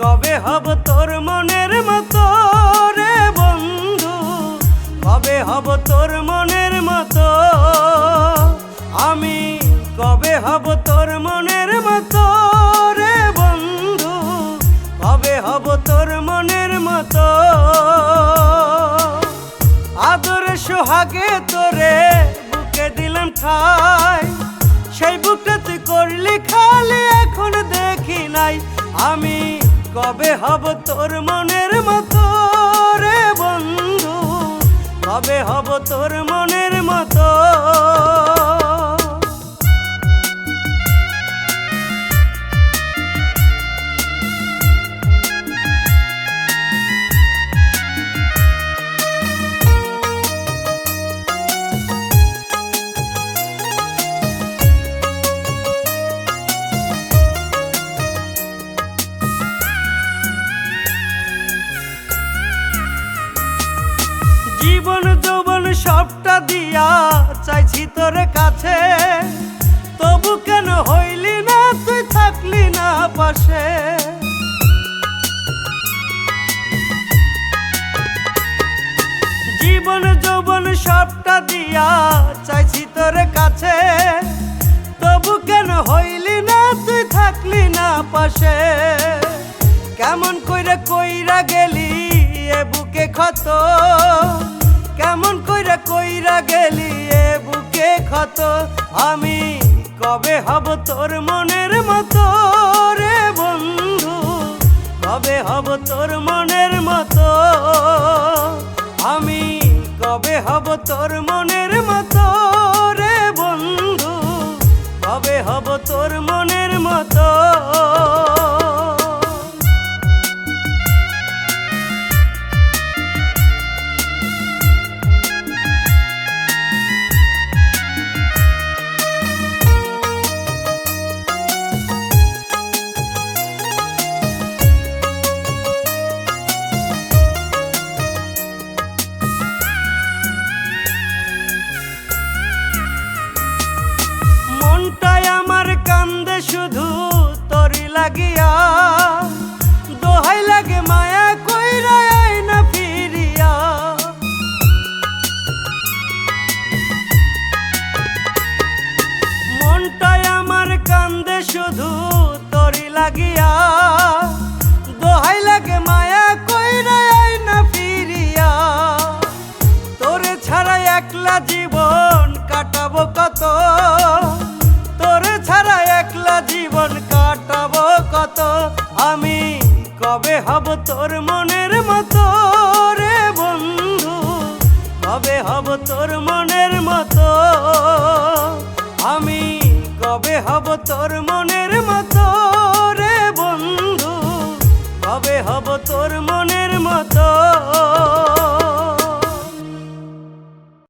কবে হব তোর মনের মতো রে বন্ধু? কবে হব তোর মনের মতো? আমি কবে হব তোর মনের মতো রে বন্ধু? কবে হব তোর মনের মতো? আদরে সোহাগে তোরে বুকে দিলাম ঠাই। আমি কবে হব তোর মনের মতো রে বন্ধু? কবে হব তোর মনের সবটা দিয়া চাইছি তোর কাছে। তবু কেন হইলি না, তুই থাকলি না পাশে? জীবন, যৌবন সবটা দিয়া চাইছি তোর কাছে। তবু কেন হইলি না, তুই থাকলি না পাশে? কেমন কইরা কইরা গেলি এ বুকে ক্ষত? কইরা গেলি এ বুকে ক্ষত। আমি কবে হব তোর মনের মতো রে বন্ধু? কবে হব তোর মনের মতো? আমি কবে হব তোর মনের শুধু তরি লাগিয়া, দোহাই লাগে মায়া কইরা না ফিরিয়া। তোরে ছাড়া একলা জীবন কাটাবো কত? তোরে ছাড়া একলা জীবন কাটাবো কত? আমি কবে হব তোর মনের মতো রে বন্ধু? কবে হব তোর মনের হব তোর মতো